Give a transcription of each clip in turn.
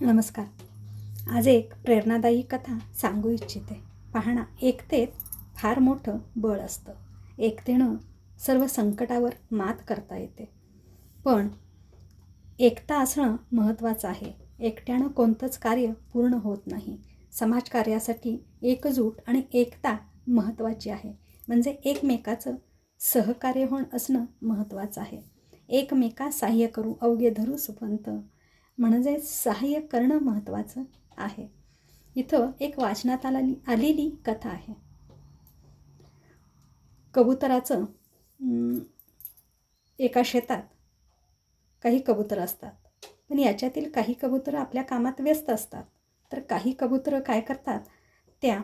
नमस्कार. आज एक प्रेरणादायी कथा सांगू इच्छिते. पाहणा एकतेत फार मोठं बळ असतं. एकतेनं सर्व संकटावर मात करता येते. पण एकता असणं महत्त्वाचं आहे. एकट्यानं कोणतंच कार्य पूर्ण होत नाही. समाजकार्यासाठी एकजूट आणि एकता महत्त्वाची आहे. म्हणजे एकमेकाचं सहकार्य होणं असणं महत्त्वाचं आहे. एकमेका सहाय्य करू अवघे धरू सुपंत म्हणजे सहाय्य करणं महत्त्वाचं आहे. इथं एक वाचनात आलेली आलेली कथा आहे. कबुतराचं एका शेतात काही कबूतर असतात. पण याच्यातील काही कबूतरं आपल्या कामात व्यस्त असतात. तर काही कबूतरं काय करतात? त्या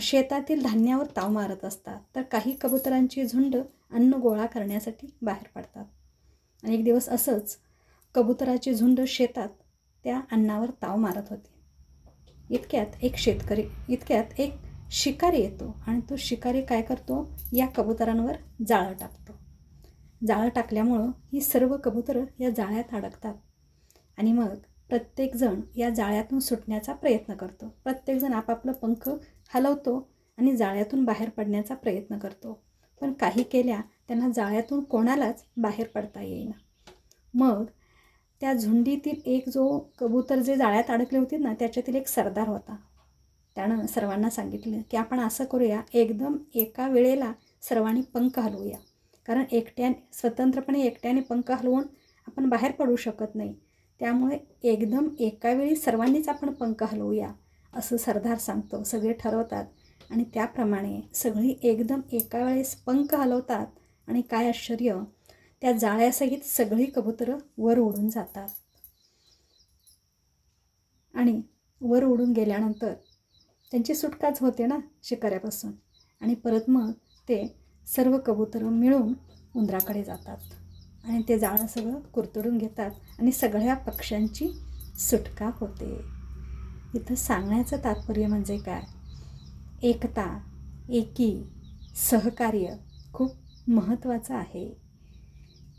शेतातील धान्यावर ताव मारत असतात. तर काही कबुतरांची झुंड अन्न गोळा करण्यासाठी बाहेर पडतात. आणि एक दिवस असंच कबुतराचे झुंड शेतात त्या अन्नावर ताव मारत होते. इतक्यात एक शेतकरी इतक्यात एक शिकारी येतो आणि तो शिकारी काय करतो? या कबुतरांवर जाळं टाकतो. जाळं टाकल्यामुळं ही सर्व कबुतरं या जाळ्यात अडकतात आणि मग प्रत्येकजण या जाळ्यातून सुटण्याचा प्रयत्न करतो. प्रत्येकजण आपापलं पंख हलवतो आणि जाळ्यातून बाहेर पडण्याचा प्रयत्न करतो. पण काही केल्या त्यांना जाळ्यातून कोणालाच बाहेर पडता येईना. मग त्या झुंडीतील एक जो कबूतर जे जाळ्यात अडकले होते ना त्याच्यातील एक सरदार होता. त्यानं सर्वांना सांगितलं की आपण असं करूया एकदम एका वेळेला सर्वांनी पंख हलवूया. कारण एकट्याने स्वतंत्रपणे एकट्याने पंख हलवून आपण बाहेर पडू शकत नाही. त्यामुळे एकदम एका वेळी सर्वांनीच आपण पंख हलवूया असं सरदार सांगतो. सगळे ठरवतात. आणि त्याप्रमाणे सगळी एकदम एका वेळेस पंख हलवतात. आणि काय आश्चर्य त्या जाळ्यासहित सगळी कबुतरं वर उडून जातात. आणि वर उडून गेल्यानंतर त्यांची सुटकाच होते ना शिकाऱ्यापासून आणि परत मग ते सर्व कबुतरं मिळून उंदराकडे जातात. आणि ते जाळं सगळं कुरतडून घेतात आणि सगळ्या पक्ष्यांची सुटका होते. इथं सांगण्याचं तात्पर्य म्हणजे काय? एकता एकी सहकार्य खूप महत्त्वाचं आहे.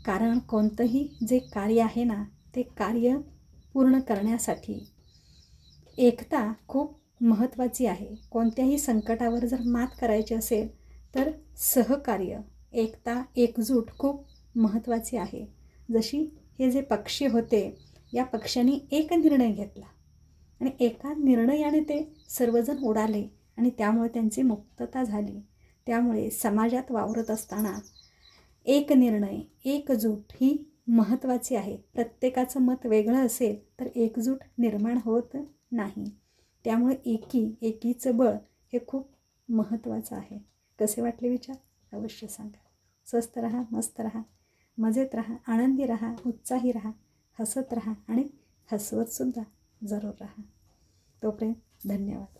कारण कोणतंही जे कार्य आहे ना ते कार्य पूर्ण करण्यासाठी. एकता खूप महत्त्वाची आहे. कोणत्याही संकटावर जर मात करायची असेल तर सहकार्य एकता एकजूट खूप महत्त्वाची आहे. जशी हे जे पक्षी होते या पक्ष्यांनी एक निर्णय घेतला. आणि एका निर्णयाने ते सर्वजण उडाले आणि त्यामुळे त्यांची मुक्तता झाली. त्यामुळे समाजात वावरत असताना एक निर्णय एकजूट ही महत्त्वाची आहे. प्रत्येकाचं मत वेगळं असेल तर एकजूट निर्माण होत नाही. त्यामुळे एकी एकीचं बळ हे खूप महत्त्वाचं आहे. कसे वाटले विचार? अवश्य सांगा. स्वस्त राहा मस्त राहा. मजेत राहा आनंदी राहा उत्साही राहा हसत राहा आणि हसवतसुद्धा जरूर राहा. तोपर्यंत धन्यवाद.